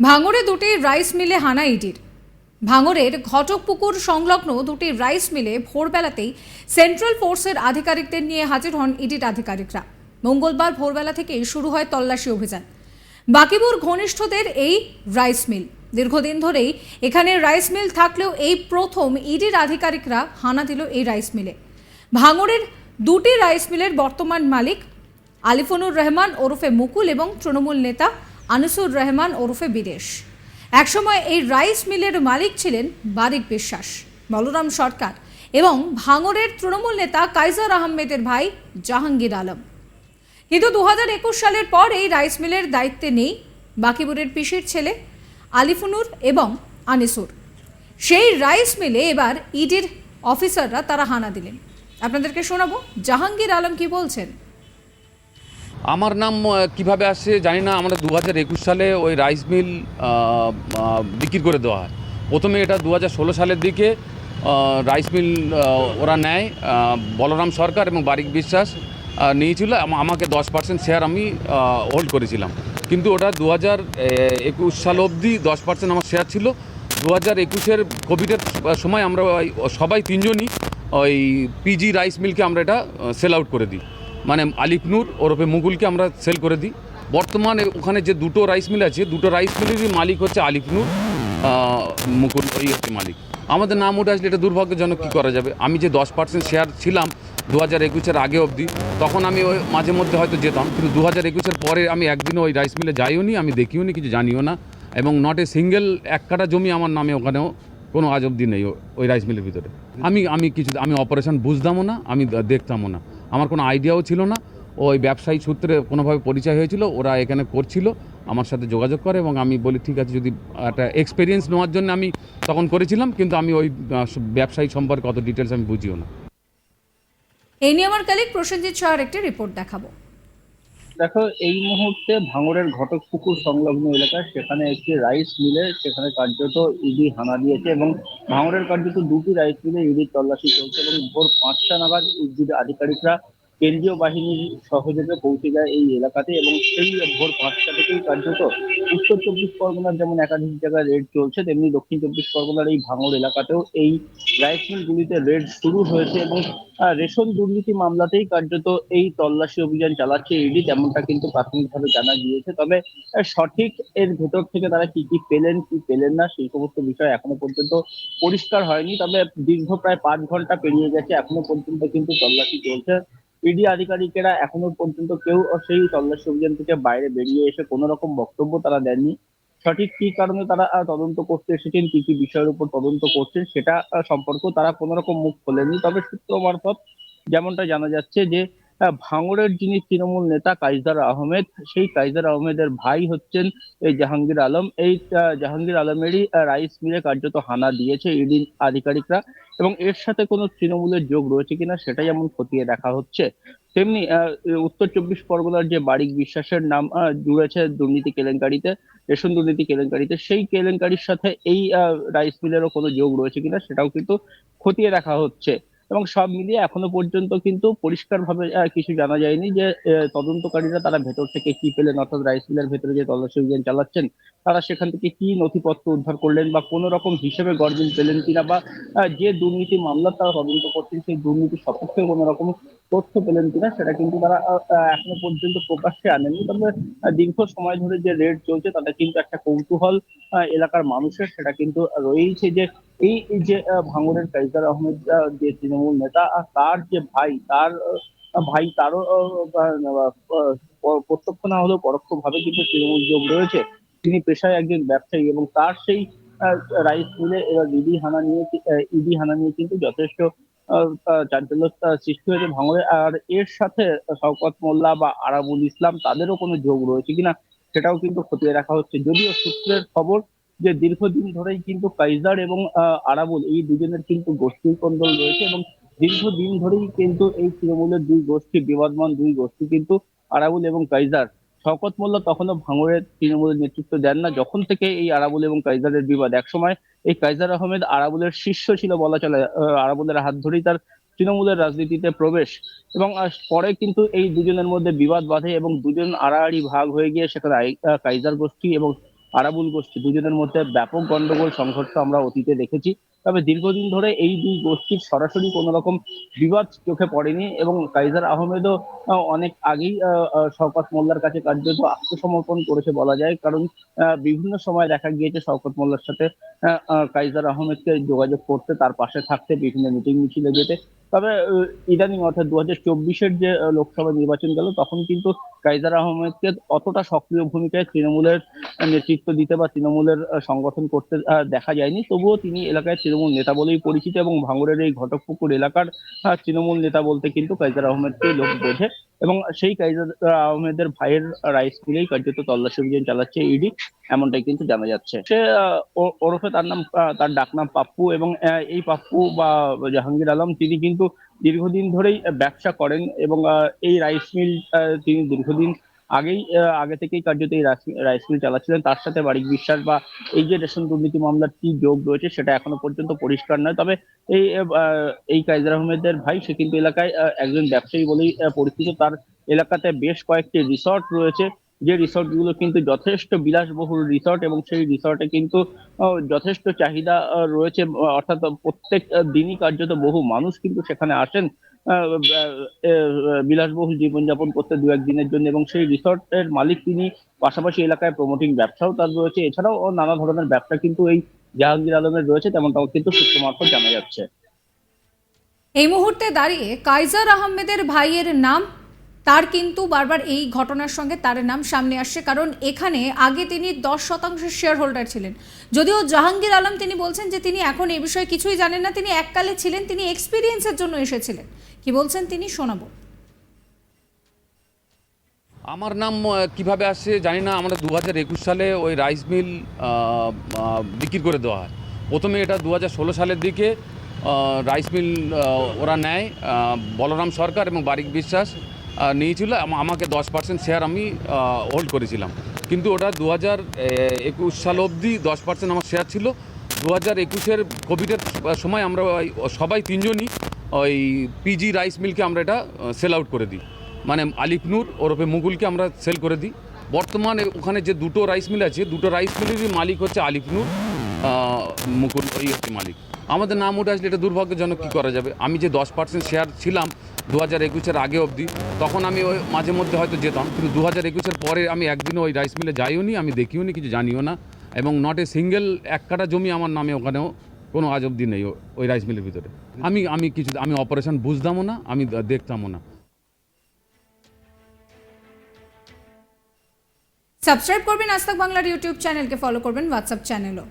ভাঙড়ে দুটি রাইস মিলে হানা ইডির। ভাঙড়ের ঘটকপুকুর সংলগ্ন দুটি রাইস মিলে ভোরবেলাতেই সেন্ট্রাল ফোর্সের আধিকারিকদের নিয়ে হাজির হন ইডির আধিকারিকরা। মঙ্গলবার ভোরবেলা থেকেই শুরু হয় তল্লাশি অভিযান। বাকিবুর ঘনিষ্ঠদের এই রাইস মিল। দীর্ঘদিন ধরেই এখানে রাইস মিল থাকলেও এই প্রথম ইডির আধিকারিকরা হানা দিল এই রাইস মিলে। ভাঙড়ের দুটি রাইস মিলের বর্তমান মালিক আলিফনুর রহমান ওরফে মুকুল এবং তৃণমূল নেতা আনিসুর রহমান ওরফে বিদেশ। একসময় এই রাইস মিলের মালিক ছিলেন বারিক বিশ্বাস, বলরাম সরকার এবং ভাঙরের তৃণমূল নেতা কাইজার আহমেদের ভাই জাহাঙ্গীর আলম। কিন্তু দু হাজার একুশ সালের পর এই রাইস মিলের দায়িত্বে নেই বাকিবুরের পিসির ছেলে আলিফুনুর এবং আনিসুর। সেই রাইস মিলে এবার ইডির অফিসাররা তারা হানা দিলেন। আপনাদেরকে শোনাবো জাহাঙ্গীর আলম কি বলছেন। আমার নাম কীভাবে আসছে জানি না। আমরা দু হাজার একুশ সালে ওই রাইস মিল বিক্রি করে দেওয়া হয়। প্রথমে এটা দু হাজার ষোলো সালের দিকে রাইস মিল ওরা নেয়। বলরাম সরকার এবং বারিক বিশ্বাস নিয়েছিল। আমাকে দশ পার্সেন্ট শেয়ার আমি হোল্ড করেছিলাম। কিন্তু ওটা দু হাজার একুশ সাল অবধি দশ পার্সেন্ট আমার শেয়ার ছিল। দু হাজার একুশের কোভিডের সময় আমরা সবাই তিনজনই ওই পিজি রাইস মিলকে আমরা এটা সেল আউট করে দিই। মানে আলিফনুর ওরফে মুগুলকে আমরা সেল করে দিই। বর্তমানে ওখানে যে দুটো রাইস মিল আছে দুটো রাইস মিলেরই মালিক হচ্ছে আলিফনুর আহ, মুকুল ওই হচ্ছে মালিক। আমাদের নাম উঠে আসলে এটা দুর্ভাগ্যজনক কী করা যাবে? আমি যে দশ পার্সেন্ট শেয়ার ছিলাম দু হাজার একুশের আগে অবধি তখন আমি ওই মাঝে মধ্যে হয়তো যেতাম কিন্তু দু হাজার একুশের পরে আমি একদিনও ওই রাইস মিলে যাইও নি আমি দেখিও নি কিছু জানিও না। এবং নট এ সিঙ্গেল এক কাটা জমি আমার নামে ওখানেও কোনো আজ অবধি নেই ওই রাইস মিলের ভিতরে। আমি আমি কিছু আমি অপারেশন বুঝতামও না আমি দেখতামও না। আমার কোনো আইডিয়াও ছিল না। ওই ব্যবসায়ী সূত্রে কোনোভাবে পরিচয় হয়েছিল, ওরা এখানে করছিল, আমার সাথে যোগাযোগ করে এবং আমি বলি, ঠিক আছে, যদি একটা এক্সপিরিয়েন্স নেওয়ার জন্য আমি তখন করেছিলাম, কিন্তু আমি ওই ব্যবসায়ী সম্পর্কে অত ডিটেলস আমি বুঝিও না। এই নিয়ে আমার কালিক প্রসেনজিৎ সাহার একটি রিপোর্ট দেখাবো। দেখো, এই মুহূর্তে ভাঙড়ের ঘটকপুকুর সংলগ্ন এলাকা সেখানে একটি রাইস মিলে সেখানে কার্যত ইডি হানা দিয়েছে এবং ভাঙড়ের কার্যত দুটি রাইস মিলে ইডির তল্লাশি চলছে এবং ভোর পাঁচটা নাগাদ ইডির আধিকারিকরা কেন্দ্রীয় বাহিনীর সহযোগে পৌঁছে যায় এই এলাকাতে এবং সেই ভোর পাঁচটা থেকেই কার্যত উত্তর চব্বিশ পরগনার যেমন একাধিক জায়গায় রেড চলছে, তেমনি দক্ষিণ চব্বিশ পরগনার এই ভাঙড় এলাকাতেও এই রাইস মিলগুলিতে রেড শুরু হয়েছে এবং রেশন দুর্নীতি মামলাতেই কার্যত এই তল্লাশি অভিযান চালাচ্ছে ইডি তেমনটা কিন্তু প্রাথমিকভাবে জানা গিয়েছে। তবে সঠিক এর ভেতর থেকে তারা কি কি পেলেন কি পেলেন না, সেই সমস্ত বিষয় এখনও পর্যন্ত পরিষ্কার হয়নি। তবে দীর্ঘ প্রায় পাঁচ ঘণ্টা পেরিয়ে গেছে, এখনও পর্যন্ত কিন্তু তল্লাশি চলছে। ইডি আধিকারিকেরা এখনও পর্যন্ত কেউ সেই তল্লাশি অভিযান থেকে বাইরে বেরিয়ে এসে কোনো রকম বক্তব্য তারা দেননি। সঠিক কি কারণে তারা তদন্ত করতে এসেছেন কি কি বিষয়ের উপর তদন্ত করছেন সেটা সম্পর্কেও তারা কোনো রকম মুখ খোলেনি তবে সূত্র মারফত যেমনটা জানা যাচ্ছে যে ভাঙড়ের যিনি তৃণমূল নেতা কাইজার আহমেদ, সেই কাইজার আহমেদের ভাই হচ্ছেন এই জাহাঙ্গীর আলম। এই জাহাঙ্গীর আলমেরই রাইস মিলে কার্যত হানা দিয়েছে। ইডি আধিকারিকরা এবং এর সাথে কোনো তৃণমূলের যোগ রয়েছে কিনা সেটাই এমন খতিয়ে দেখা হচ্ছে। তেমনি উত্তর চব্বিশ পরগনার যে বারিক বিশ্বাসের নাম জুড়েছে দুর্নীতি কেলেঙ্কারিতে, রেশন দুর্নীতি কেলেঙ্কারিতে, সেই কেলেঙ্কারির সাথে এই রাইস মিলেরও কোনো যোগ রয়েছে কিনা সেটাও কিন্তু খতিয়ে দেখা হচ্ছে। এবং সব মিলিয়ে এখনও পর্যন্ত কিন্তু পরিষ্কার ভাবে কিছু জানা যায়নি যে তদন্তকারীরা তারা ভেতর থেকে কি পেলেন অর্থাৎ রাইস মিলের ভেতরে যে তল্লাশি অভিযান চালাচ্ছেন, তারা সেখান থেকে কি নথিপত্র উদ্ধার করলেন বা কোনো রকম হিসেবে গরমিল পেলেন কিনা বা যে দুর্নীতি মামলা তারা তদন্ত করছেন সেই দুর্নীতি সপক্ষে কোনো রকম তথ্য পেলেন কিনা সেটা কিন্তু তারা এখনও পর্যন্ত প্রকাশ্যে আনেনি তবে দীর্ঘ সময় ধরে যে রেড চলছে তাতে কিন্তু একটা কৌতূহল এলাকার মানুষের সেটা কিন্তু রয়েছে যে এই যে আহ, ভাঙড়ের কাইজার আহমেদ যে তৃণমূল নেতা তার যে ভাই তার ভাই তারও প্রত্যক্ষ না হলেও পরোক্ষ ভাবে কিন্তু তৃণমূল যোগ রয়েছে। তিনি পেশায় একজন ব্যবসায়ী এবং তার সেই রাইস মিলে এবার ইডি হানা নিয়ে ইডি হানা নিয়ে কিন্তু যথেষ্ট আহ, সৃষ্টি হয়েছে আর এর সাথে শওকত মোল্লা বা আরাবুল ইসলাম তাদেরও কোনো যোগ রয়েছে কিনা সেটাও কিন্তু খতিয়ে হচ্ছে। যদিও সূত্রের খবর যে দীর্ঘদিন ধরেই কিন্তু কাইজার এবং আরাবুল এই দুজনের কিন্তু গোষ্ঠীর কন্দল রয়েছে এবং দীর্ঘদিন ধরেই কিন্তু এই তৃণমূলের দুই গোষ্ঠী বিবাদমান দুই গোষ্ঠী কিন্তু আরাবুল এবং কাইজার। শওকত মোল্লা তখনও ভাঙড়ের তৃণমূলের নেতৃত্ব দেন না। যখন থেকে এই আরাবুল এবং কাইজারের বিবাদ একসময় এই কাইজার আহমেদ আরাবুলের শিষ্য ছিল বলা চলে আরাবুলের হাত ধরেই তার তৃণমূলের রাজনীতিতে প্রবেশ। এবং পরে কিন্তু এই দুজনের মধ্যে বিবাদ বাধে এবং দুজন আড়াআড়ি ভাগ হয়ে গিয়ে সেখানে কাইজার গোষ্ঠী এবং আরাবুল গোষ্ঠী। দুজনের মধ্যে ব্যাপক গন্ডগোল সংঘর্ষ আমরা অতীতে দেখেছি। তবে দীর্ঘদিন ধরে এই দুই গোষ্ঠীর সরাসরি কোনো রকম বিবাদ চোখে পড়েনি এবং কাইজার আহমেদও আহ, অনেক আগেই শওকত মোল্লার কাছে কার্যত আত্মসমর্পণ করেছে বলা যায়। কারণ বিভিন্ন সময় দেখা গিয়েছে শওকত মোল্লার সাথে কাইজার আহমেদকে যোগাযোগ করতে তার পাশে থাকতে বিভিন্ন মিটিং মিছিলে যেতে। তবে ইদানিং অর্থাৎ দু হাজার চব্বিশের যে লোকসভা নির্বাচন গেল, তখন কিন্তু কাইজার আহমেদকে অতটা সক্রিয় ভূমিকায় তৃণমূলের নেতৃত্ব দিতে বা তৃণমূলের সংগঠন করতে দেখা যায়নি। তবুও তিনি এলাকায় তৃণমূল নেতা বলেই পরিচিত এবং ভাঙড়ের এই ঘটকপুকুর এলাকার তৃণমূল নেতা বলতে কিন্তু কাইজার আহমেদকে লোক বোঝে। এবং সেই কাইজার আহমেদের ভাইয়ের রাইস মিলেই কার্যত তল্লাশি অভিযান চালাচ্ছে ইডি এমনটাই কিন্তু জানা যাচ্ছে। সে ওরফে তার নাম তার ডাকনাম পাপ্পু এবং এই পাপ্পু বা জাহাঙ্গীর আলম, তিনি কিন্তু দীর্ঘদিন ধরেই ব্যবসা করেন এবং এই রাইস মিল তিনি দীর্ঘদিন আগেই আগে থেকেই কার্যত এই রাইস- মিল চালাচ্ছিলেন। তার সাথে বারিক বিশ্বাস বা এই যে রেশন দুর্নীতি মামলার কি যোগ রয়েছে সেটা এখনও পর্যন্ত পরিষ্কার নয়। তবে এই এই কাইজার আহমেদের ভাই সে কিন্তু এলাকায় একজন ব্যবসায়ী বলেই পরিচিত। তার এলাকাতে বেশ কয়েকটি রিসর্ট রয়েছে। যে রিসর্টগুলো কিন্তু যথেষ্ট বিলাসবহুল রিসর্ট এবং সেই রিসর্টে কিন্তু যথেষ্ট চাহিদা রয়েছে। অর্থাৎ প্রত্যেক দিনই কার্যত বহু মানুষ কিন্তু সেখানে আসেন। বিলাসবহুল জীবনযাপন করতে দু একদিনের জন্য এবং সেই রিসর্টের মালিক তিনি পাশাপাশি এলাকায় প্রমোটিং ব্যবসাও তার রয়েছে। এছাড়াও নানা ধরনের ব্যবসা কিন্তু এই জাহাঙ্গীর আলমের রয়েছে, তেমনটাও কিন্তু সূত্র মারফত জানা যাচ্ছে। এই মুহূর্তে দাঁড়িয়ে কাইজার আহমেদের ভাইয়ের নাম তার কিন্তু বারবার এই ঘটনার সঙ্গে তার নাম সামনে আসছে, কারণ এখানে আগে তিনি দশ শতাংশ শেয়ার হোল্ডার ছিলেন। যদিও জাহাঙ্গীর আলম তিনি বলছেন যে তিনি এখন এই বিষয়ে কিছুই জানেন না, তিনি এককালে ছিলেন, তিনি এক্সপিরিয়েন্সের জন্য এসেছিলেন। কি বলছেন তিনি? শোনাবো। আমার নাম কীভাবে আসছে জানি না আমরা দু হাজার একুশ সালে ওই রাইস মিল বিক্রি করে দেওয়া হয়। প্রথমে এটা দু হাজার ষোলো সালের দিকে রাইস মিল ওরা নেয় বলরাম সরকার এবং বারিক বিশ্বাস। নিয়েছিল আমাকে দশ পার্সেন্ট শেয়ার আমি হোল্ড করেছিলাম। কিন্তু ওটা দু হাজার একুশ সাল অবধি দশ পার্সেন্ট আমার শেয়ার ছিল। দু হাজার একুশের কোভিডের সময় আমরা সবাই তিনজনই ওই পিজি রাইস মিলকে আমরা এটা সেল আউট করে দিই। মানে আলিফনুর ওরফে মুগুলকে আমরা সেল করে দিই। বর্তমানে ওখানে যে দুটো রাইস মিল আছে দুটো রাইস মিলেরই মালিক হচ্ছে আলিফনুর আহ, মুকুল ওই হচ্ছে মালিক। আমাদের নাম উঠে আসলে এটা দুর্ভাগ্যজনক কী করা যাবে? আমি যে দশ পার্সেন্ট শেয়ার ছিলাম দু হাজার একুশের আগে অবধি, তখন আমি ওই মাঝে মধ্যে হয়তো যেতাম, কিন্তু দু হাজার একুশের পরে আমি একদিনও ওই রাইস মিলে যাইও নি আমি দেখিও নি কিছু জানিও না। এবং নট এ সিঙ্গেল এক কাটা জমি আমার নামে ওখানেও কোনো আজ অবধি নেই ওই রাইস মিলের ভিতরে। আমি আমি কিছু, আমি অপারেশন বুঝতামও না, আমি দেখতামও না। সাবস্ক্রাইব করবেন আজ বাংলার ইউটিউব চ্যানেলকে ফলো করবেন হোয়াটসঅ্যাপ চ্যানেলও